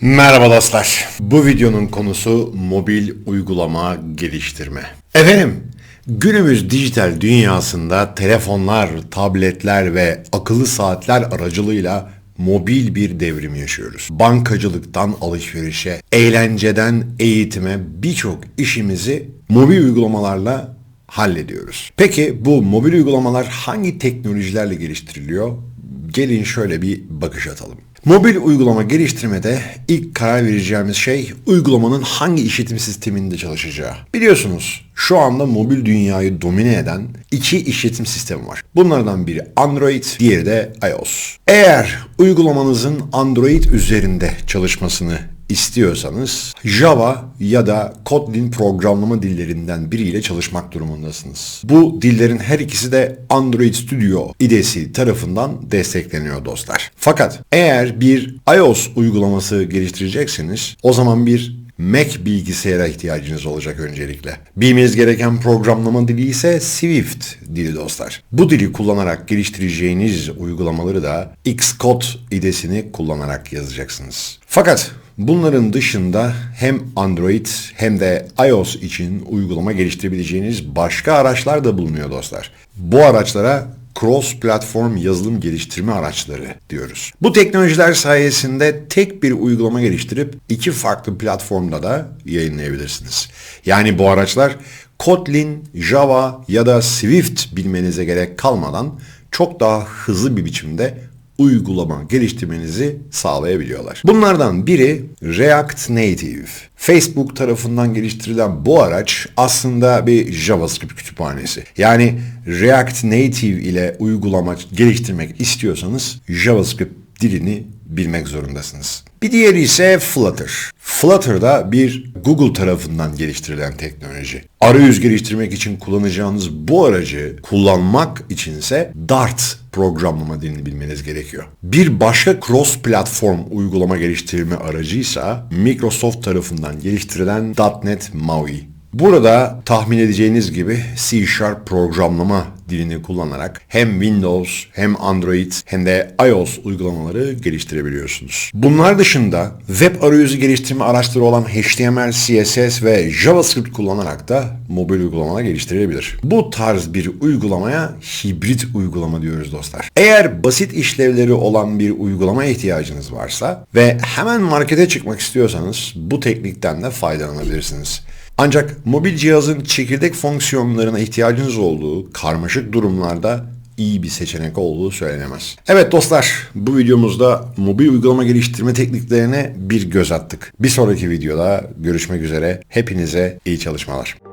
Merhaba dostlar. Bu videonun konusu mobil uygulama geliştirme. Efendim, günümüz dijital dünyasında telefonlar, tabletler ve akıllı saatler aracılığıyla mobil bir devrim yaşıyoruz. Bankacılıktan alışverişe, eğlenceden eğitime birçok işimizi mobil uygulamalarla hallediyoruz. Peki bu mobil uygulamalar hangi teknolojilerle geliştiriliyor? Gelin şöyle bir bakış atalım. Mobil uygulama geliştirmede ilk karar vereceğimiz şey uygulamanın hangi işletim sisteminde çalışacağı. Biliyorsunuz şu anda mobil dünyayı domine eden iki işletim sistemi var. Bunlardan biri Android, diğeri de iOS. Eğer uygulamanızın Android üzerinde çalışmasını istiyorsanız Java ya da Kotlin programlama dillerinden biriyle çalışmak durumundasınız. Bu dillerin her ikisi de Android Studio IDE'si tarafından destekleniyor dostlar. Fakat eğer bir iOS uygulaması geliştirecekseniz o zaman bir Mac bilgisayara ihtiyacınız olacak öncelikle. Bilmeniz gereken programlama dili ise Swift dili dostlar. Bu dili kullanarak geliştireceğiniz uygulamaları da Xcode idesini kullanarak yazacaksınız. Fakat Bunların dışında hem Android hem de iOS için uygulama geliştirebileceğiniz başka araçlar da bulunuyor dostlar. Bu araçlara cross platform yazılım geliştirme araçları diyoruz. Bu teknolojiler sayesinde tek bir uygulama geliştirip iki farklı platformda da yayınlayabilirsiniz. Yani bu araçlar Kotlin, Java ya da Swift bilmenize gerek kalmadan çok daha hızlı bir biçimde uygulama geliştirmenizi sağlayabiliyorlar. Bunlardan biri React Native. Facebook tarafından geliştirilen bu araç aslında bir JavaScript kütüphanesi. Yani React Native ile uygulama geliştirmek istiyorsanız JavaScript dilini bilmek zorundasınız. Bir diğeri ise Flutter. Flutter da bir Google tarafından geliştirilen teknoloji. Arayüz geliştirmek için kullanacağınız bu aracı kullanmak içinse Dart programlama dilini bilmeniz gerekiyor. Bir başka cross platform uygulama geliştirme aracıysa Microsoft tarafından geliştirilen .NET MAUI. Burada tahmin edeceğiniz gibi C Sharp programlama dilini kullanarak hem Windows hem Android hem de iOS uygulamaları geliştirebiliyorsunuz. Bunlar dışında web arayüzü geliştirme araçları olan HTML, CSS ve JavaScript kullanarak da mobil uygulamalar geliştirilebilir. Bu tarz bir uygulamaya hibrit uygulama diyoruz dostlar. Eğer basit işlevleri olan bir uygulamaya ihtiyacınız varsa ve hemen markete çıkmak istiyorsanız bu teknikten de faydalanabilirsiniz. Ancak mobil cihazın çekirdek fonksiyonlarına ihtiyacınız olduğu karmaşık durumlarda iyi bir seçenek olduğu söylenemez. Evet dostlar bu videomuzda mobil uygulama geliştirme tekniklerine bir göz attık. Bir sonraki videoda görüşmek üzere. Hepinize iyi çalışmalar.